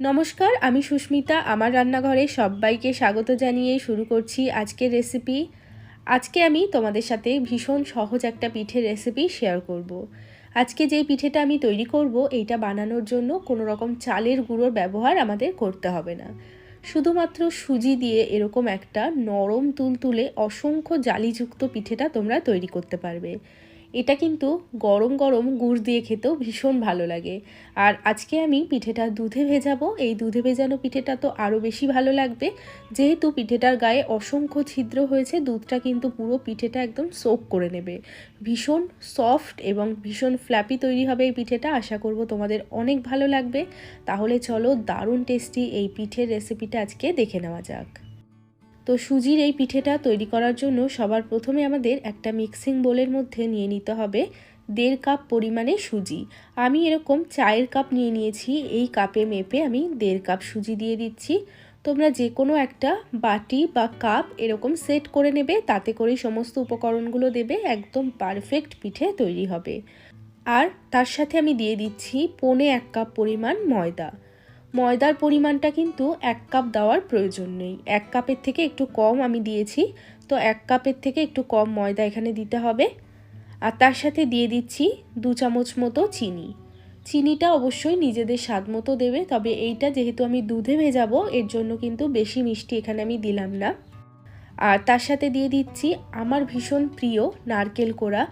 নমস্কার, আমি সুস্মিতা। আমার রান্নাঘরে সবাইকে স্বাগত জানিয়ে শুরু করছি আজকের রেসিপি। আজকে আমি তোমাদের সাথে ভীষণ সহজ একটা পিঠের রেসিপি শেয়ার করব। আজকে যে পিঠেটা আমি তৈরি করব, এইটা বানানোর জন্য কোনো রকম চালের গুঁড়োর ব্যবহার আমাদের করতে হবে না। শুধুমাত্র সুজি দিয়ে এরকম একটা নরম তুলতুলে অসংখ্য জালিযুক্ত পিঠেটা তোমরা তৈরি করতে পারবে। এটা কিন্তু গরম গরম গুড় দিয়ে খেতেও ভীষণ ভালো লাগে। আর আজকে আমি পিঠেটা দুধে ভেজাবো। এই দুধে ভেজানো পিঠেটা তো আরও বেশি ভালো লাগবে। যেহেতু পিঠেটার গায়ে অসংখ্য ছিদ্র হয়েছে, দুধটা কিন্তু পুরো পিঠেটা একদম সোপ করে নেবে। ভীষণ সফট এবং ভীষণ ফ্ল্যাপি তৈরি হবে এই পিঠেটা। আশা করব তোমাদের অনেক ভালো লাগবে। তাহলে চলো দারুণ টেস্টি এই পিঠের রেসিপিটা আজকে দেখে নেওয়া যাক। তো সুজির এই পিঠেটা তৈরি করার জন্য সবার প্রথমে আমাদের একটা মিক্সিং বোলের মধ্যে নিয়ে নিতে হবে দেড় কাপ পরিমাণে সুজি। আমি এরকম চায়ের কাপ নিয়ে নিয়েছি, এই কাপে মেপে আমি দেড় কাপ সুজি দিয়ে দিচ্ছি। তোমরা যে কোনো একটা বাটি বা কাপ এরকম সেট করে নেবে, তাতে করেই সমস্ত উপকরণগুলো দেবে, একদম পারফেক্ট পিঠে তৈরি হবে। আর তার সাথে আমি দিয়ে দিচ্ছি পনে এক কাপ পরিমাণ ময়দা। ময়দার পরিমাণটা কিন্তু এক কাপ দেওয়ার প্রয়োজন নেই। এক কাপের থেকে একটু কম আমি দিয়েছি, তো এক কাপের থেকে একটু কম ময়দা এখানে দিতে হবে। আর তার সাথে দিয়ে দিচ্ছি দু চামচ মতো চিনি। চিনিটা অবশ্যই নিজেদের স্বাদ মতো দেবে, তবে এইটা যেহেতু আমি দুধে ভেজাবো, এর জন্য কিন্তু বেশি মিষ্টি এখানে আমি দিলাম না। আর তার সাথে দিয়ে দিচ্ছি আমার ভীষণ প্রিয় নারকেল কোড়া।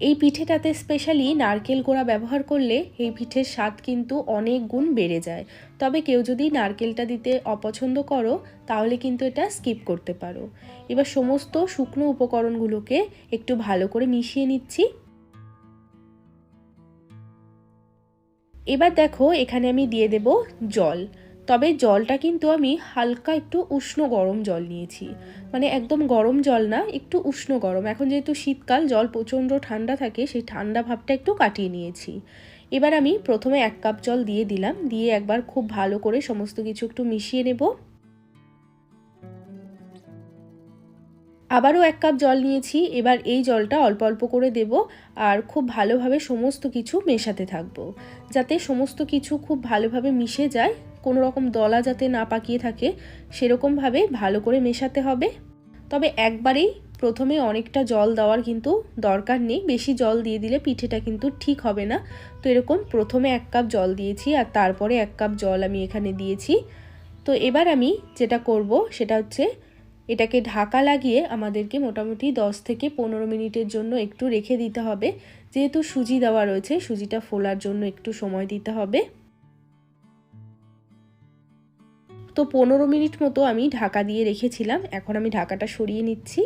এই পিঠেটাতে স্পেশালি নারকেল গোড়া ব্যবহার করলে এই পিঠের স্বাদ কিন্তু অনেক গুণ বেড়ে যায়। তবে কেউ যদি নারকেলটা দিতে অপছন্দ করো, তাহলে কিন্তু এটা স্কিপ করতে পারো। এবার সমস্ত শুকনো উপকরণগুলোকে একটু ভালো করে মিশিয়ে নিচ্ছি। এবার দেখো, এখানে আমি দিয়ে দেব জল। তবে জলটা কিন্তু আমি হালকা একটু উষ্ণ গরম জল নিয়েছি। মানে একদম গরম জল না, একটু উষ্ণ গরম। এখন যেহেতু শীতকাল, জল প্রচণ্ড ঠান্ডা থাকে, সেই ঠান্ডা ভাবটা একটু কাটিয়ে নিয়েছি। এবার আমি প্রথমে এক কাপ জল দিয়ে দিলাম, দিয়ে একবার খুব ভালো করে সমস্ত কিছু একটু মিশিয়ে নেব। আবারও এক কাপ জল নিয়েছি, এবার এই জলটা অল্প অল্প করে দেব আর খুব ভালোভাবে সমস্ত কিছু মেশাতে থাকব। যাতে সমস্ত কিছু খুব ভালোভাবে মিশে যায় কোনো রকম দলা যাতে না পাকিয়ে থাকে, সেরকমভাবে ভালো করে মেশাতে হবে। তবে একবারেই প্রথমে অনেকটা জল দেওয়ার কিন্তু দরকার নেই। বেশি জল দিয়ে দিলে পিঠেটা কিন্তু ঠিক হবে না। তো এরকম প্রথমে এক কাপ জল দিয়েছি আর তারপরে এক কাপ জল আমি এখানে দিয়েছি। তো এবার আমি যেটা করব সেটা হচ্ছে এটাকে ঢাকা লাগিয়ে আমাদেরকে মোটামুটি 10 থেকে পনেরো মিনিটের জন্য একটু রেখে দিতে হবে। যেহেতু সুজি দেওয়া রয়েছে, সুজিটা ফোলার জন্য একটু সময় দিতে হবে। তো পনেরো মিনিট মতো আমি ঢাকা দিয়ে রেখেছিলাম। এখন আমি ঢাকাটা সরিয়ে নিচ্ছি।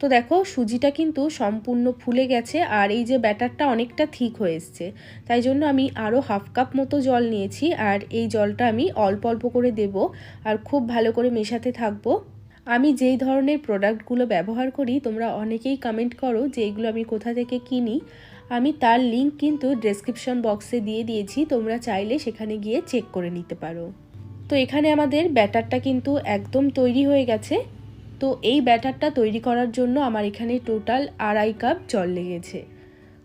তো দেখো, সুজিটা কিন্তু সম্পূর্ণ ফুলে গেছে আর এই যে ব্যাটারটা অনেকটা ঠিক হয়ে এসছে। তাই জন্য আমি আরও হাফ কাপ মতো জল নিয়েছি আর এই জলটা আমি অল্প অল্প করে দেব আর খুব ভালো করে মেশাতে থাকব। আমি যেই ধরনের প্রোডাক্টগুলো ব্যবহার করি, তোমরা অনেকেই কমেন্ট করো যে এগুলো আমি কোথা থেকে কিনি। আমি তার লিঙ্ক কিন্তু ডেসক্রিপশন বক্সে দিয়ে দিয়েছি, তোমরা চাইলে সেখানে গিয়ে চেক করে নিতে পারো। তো এখানে আমাদের ব্যাটারটা কিন্তু একদম তৈরি হয়ে গেছে। তো এই ব্যাটারটা তৈরি করার জন্য আমার এখানে টোটাল আড়াই কাপ জল লেগেছে।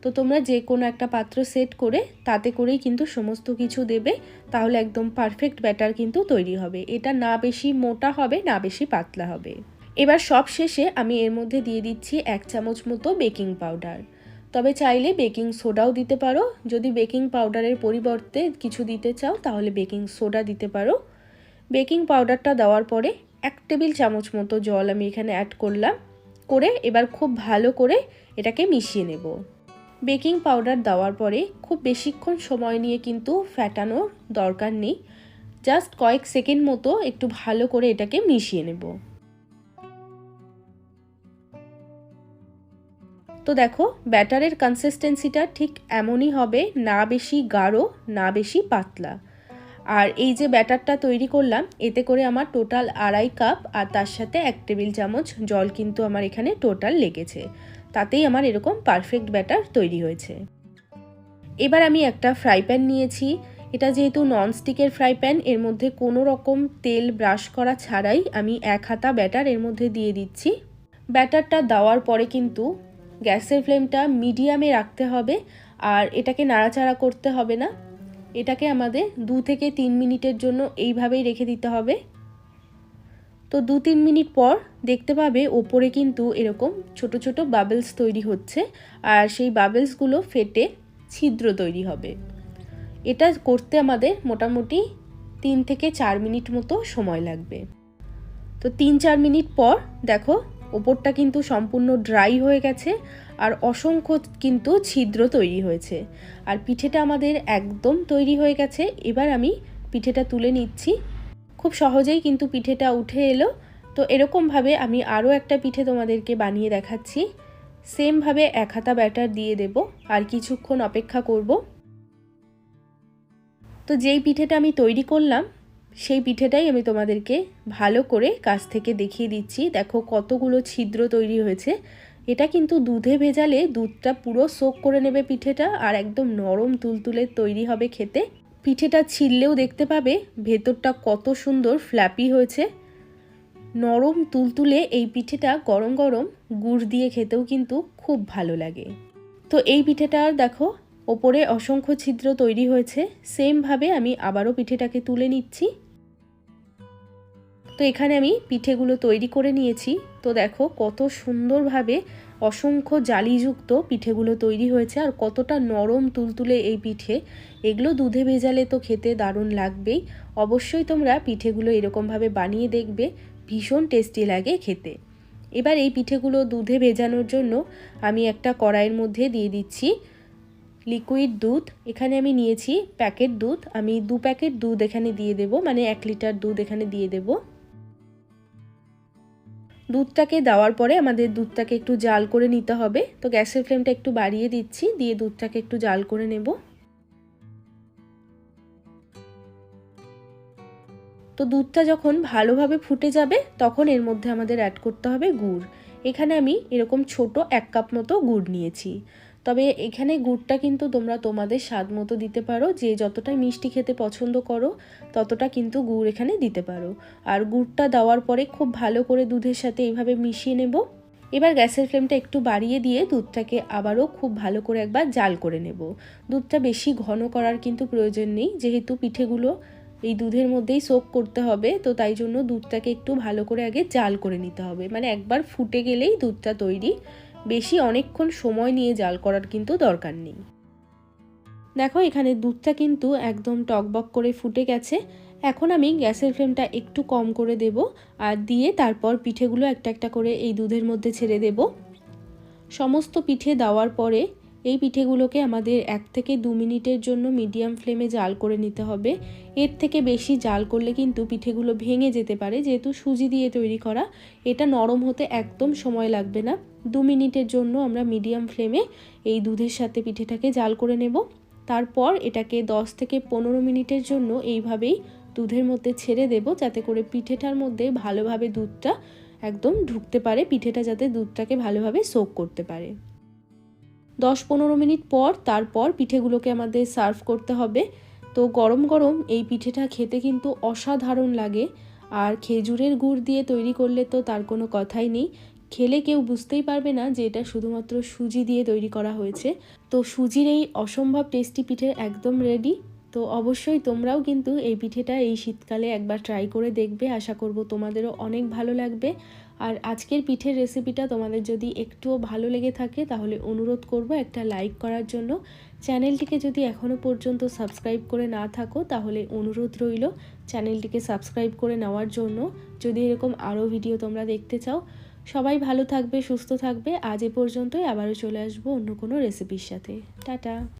তো তোমরা যে কোনো একটা পাত্র সেট করে তাতে করেই কিন্তু সমস্ত কিছু দেবে, তাহলে একদম পারফেক্ট ব্যাটার কিন্তু তৈরি হবে। এটা না বেশি মোটা হবে, না বেশি পাতলা হবে। এবার সব শেষে আমি এর মধ্যে দিয়ে দিচ্ছি এক চামচ মতো বেকিং পাউডার। তবে চাইলে বেকিং সোডাও দিতে পারো। যদি বেকিং পাউডারের পরিবর্তে কিছু দিতে চাও, তাহলে বেকিং সোডা দিতে পারো। বেকিং পাউডারটা দেওয়ার পরে এক টেবিল চামচ মতো জল আমি এখানে অ্যাড করলাম। করে এবার খুব ভালো করে এটাকে মিশিয়ে নেব। বেকিং পাউডার দেওয়ার পরে খুব বেশিক্ষণ সময় নিয়ে কিন্তু ফ্যাটানোর দরকার নেই। জাস্ট কয়েক সেকেন্ড মতো একটু ভালো করে এটাকে মিশিয়ে নেব। তো দেখো, ব্যাটারের কনসিস্টেন্সিটা ঠিক এমনই হবে, না বেশি গাঢ়, না বেশি পাতলা। আর এই যে ব্যাটারটা তৈরি করলাম, এতে করে আমার টোটাল আড়াই কাপ আর তার সাথে এক টেবিল চামচ জল কিন্তু আমার এখানে টোটাল লেগেছে। তাতেই আমার এরকম পারফেক্ট ব্যাটার তৈরি হয়েছে। এবার আমি একটা ফ্রাই প্যান নিয়েছি। এটা যেহেতু ননস্টিকের ফ্রাই প্যান এর মধ্যে কোনো রকম তেল ব্রাশ করা ছাড়াই আমি এক হাতা ব্যাটার এর মধ্যে দিয়ে দিচ্ছি। ব্যাটারটা দেওয়ার পরে কিন্তু গ্যাসের ফ্লেমটা মিডিয়ামে রাখতে হবে আর এটাকে নাড়াচাড়া করতে হবে না। এটাকে আমাদের দু থেকে তিন মিনিটের জন্য এইভাবেই রেখে দিতে হবে। তো দু তিন মিনিট পর দেখতে পাবে ওপরে কিন্তু এরকম ছোট ছোট বাবেলস তৈরি হচ্ছে আর সেই বাবেলসগুলো ফেটে ছিদ্র তৈরি হবে। এটা করতে আমাদের মোটামুটি তিন থেকে চার মিনিট মতো সময় লাগবে। তো তিন চার মিনিট পর দেখো ওপরটা কিন্তু সম্পূর্ণ ড্রাই হয়ে গেছে আর অসংখ্য কিন্তু ছিদ্র তৈরি হয়েছে। আর পিঠেটা আমাদের একদম তৈরি হয়ে গেছে। এবার আমি পিঠেটা তুলে নিচ্ছি। খুব সহজেই কিন্তু পিঠেটা উঠে এলো। তো এরকমভাবে আমি আরও একটা পিঠে তোমাদেরকে বানিয়ে দেখাচ্ছি। সেমভাবে এক হাতা ব্যাটার দিয়ে দেব আর কিছুক্ষণ অপেক্ষা করব। তো যেই পিঠেটা আমি তৈরি করলাম সেই পিঠেটাই আমি তোমাদেরকে ভালো করে কাছ থেকে দেখিয়ে দিচ্ছি। দেখো কতগুলো ছিদ্র তৈরি হয়েছে। এটা কিন্তু দুধে ভেজালে দুধটা পুরো সোক করে নেবে পিঠেটা আর একদম নরম তুলতুলে তৈরি হবে খেতে। পিঠেটা ছিললেও দেখতে পাবে ভেতরটা কত সুন্দর ফ্ল্যাপি হয়েছে। নরম তুলতুলে এই পিঠেটা গরম গরম গুড় দিয়ে খেতেও কিন্তু খুব ভালো লাগে। তো এই পিঠেটার দেখো ওপরে অসংখ্য ছিদ্র তৈরি হয়েছে। সেমভাবে আমি আবারও পিঠেটাকে তুলে নিচ্ছি। তো এখানে আমি পিঠেগুলো তৈরি করে নিয়েছি। তো দেখো কত সুন্দরভাবে অসংখ্য জালিযুক্ত পিঠেগুলো তৈরি হয়েছে আর কতটা নরম তুলতুলে এই পিঠে। এগুলো দুধে ভেজালে তো খেতে দারুণ লাগবেই। অবশ্যই তোমরা পিঠেগুলো এরকমভাবে বানিয়ে দেখবে, ভীষণ টেস্টি লাগে খেতে। এবার এই পিঠেগুলো দুধে ভেজানোর জন্য আমি একটা কড়াইয়ের মধ্যে দিয়ে দিচ্ছি লিকুইড দুধ। এখানে আমি নিয়েছি প্যাকেট দুধ। আমি দু প্যাকেট দুধ এখানে দিয়ে দেব মানে এক লিটার দুধ এখানে দিয়ে দেবো। দুধটাকে দেওয়ার পরে আমাদের দুধটাকে একটু জাল করে নিতে হবে। তো গ্যাসের ফ্লেমটা একটু বাড়িয়ে দিচ্ছি, দিয়ে দুধটাকে একটু জাল করে নেব। তো দুধটা যখন ভালোভাবে ফুটে যাবে, তখন এর মধ্যে আমাদের অ্যাড করতে হবে গুড়। এখানে আমি এরকম ছোট এক কাপ মতো গুড় নিয়েছি। তবে এখানে গুড়টা কিন্তু তোমরা তোমাদের স্বাদ মতো দিতে পারো। যে যতটা মিষ্টি খেতে পছন্দ করো, ততটা কিন্তু গুড় এখানে দিতে পারো। আর গুড়টা দেওয়ার পরে খুব ভালো করে দুধের সাথে এইভাবে মিশিয়ে নেব। এবার গ্যাসের ফ্লেমটা একটু বাড়িয়ে দিয়ে দুধটাকে আবারও খুব ভালো করে একবার জাল করে নেব। দুধটা বেশি ঘন করার কিন্তু প্রয়োজন নেই, যেহেতু পিঠেগুলো এই দুধের মধ্যেই সোক করতে হবে, তো তাই জন্য দুধটাকে একটু ভালো করে আগে জাল করে নিতে হবে। মানে একবার ফুটে গেলেই দুধটা তৈরি। বেশি অনেকক্ষণ সময় নিয়ে জাল করার কিন্তু দরকার নেই। দেখো, এখানে দুধটা কিন্তু একদম টকবক করে ফুটে গেছে। এখন আমি গ্যাসের ফ্লেমটা একটু কম করে দেব আর দিয়ে তারপর পিঠেগুলো একটা একটা করে এই দুধের মধ্যে ছেড়ে দেব। সমস্ত পিঠে দেওয়ার পরে এই পিঠেগুলোকে আমাদের এক থেকে দু মিনিটের জন্য মিডিয়াম ফ্লেমে জাল করে নিতে হবে। এর থেকে বেশি জাল করলে কিন্তু পিঠেগুলো ভেঙে যেতে পারে, যেহেতু সুজি দিয়ে তৈরি করা। এটা নরম হতে একদম সময় লাগবে না। দু মিনিটের জন্য আমরা মিডিয়াম ফ্লেমে এই দুধের সাথে পিঠেটাকে জাল করে নেব। তারপর এটাকে 10 থেকে পনেরো মিনিটের জন্য এইভাবেই দুধের মধ্যে ছেড়ে দেব, যাতে করে পিঠেটার মধ্যে ভালোভাবে দুধটা একদম ঢুকতে পারে, পিঠেটা যাতে দুধটাকে ভালোভাবে সোক করতে পারে। দশ পনেরো মিনিট পর তারপর পিঠেগুলোকে আমাদের সার্ভ করতে হবে। তো গরম গরম এই পিঠেটা খেতে কিন্তু অসাধারণ লাগে। আর খেজুরের গুড় দিয়ে তৈরি করলে তো তার কোনো কথাই নেই। খেলে কেউ বুঝতেই পারবে না যে এটা শুধুমাত্র সুজি দিয়ে তৈরি করা হয়েছে। তো সুজির এই অসম্ভব টেস্টি পিঠে একদম রেডি তো অবশ্যই তোমরাও কিন্তু এই পিঠেটা এই শীতকালে একবার ট্রাই করে দেখবে। আশা করব তোমাদেরও অনেক ভালো লাগবে। আর আজকের পিঠের রেসিপিটা তোমাদের যদি একটুও ভালো লেগে থাকে, তাহলে অনুরোধ করব একটা লাইক করার জন্য। চ্যানেলটিকে যদি এখনও পর্যন্ত সাবস্ক্রাইব করে না থাকো, তাহলে অনুরোধ রইল চ্যানেলটিকে সাবস্ক্রাইব করে নেওয়ার জন্য। যদি এরকম আরও ভিডিও তোমরা দেখতে চাও, সবাই ভালো থাকবে, সুস্থ থাকবে। আজ এ পর্যন্তই, আবারও চলে আসব অন্য কোনো রেসিপির সাথে। টাটা!